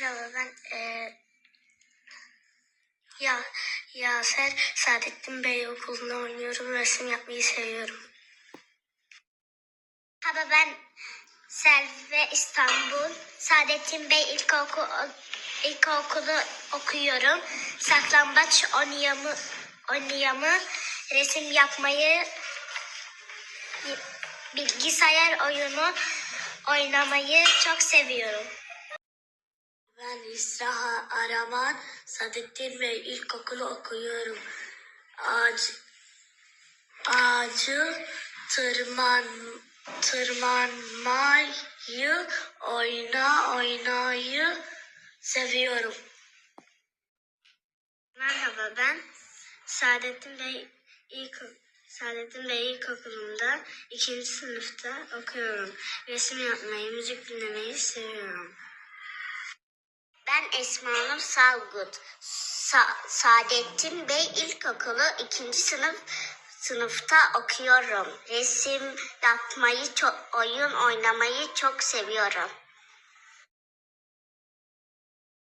Merhaba ben eee ya Yaser Saadettin Bey Okulu'nda oynuyorum. Resim yapmayı seviyorum. Merhaba ben Selvi İstanbul. Saadettin Bey İlkokulu, İlkokulu okuyorum. Saklambaç oynayamı, oynayamı resim yapmayı, bilgisayar oyunu oynamayı çok seviyorum. Ben İsra Araman Saadettin Bey İlkokulu okuyorum. Ağaç, ağacı tırman, tırmanmayı oyna oynayı seviyorum. Merhaba ben Saadettin Bey İlk Saadettin Bey İlkokulu'nda ikinci sınıfta okuyorum. Resim yapmayı, müzik dinlemeyi seviyorum. Ben Esma Nur Salgut. Sa- Saadettin Bey İlkokulu ikinci sınıf sınıfta okuyorum. Resim yapmayı, çok, oyun oynamayı çok seviyorum.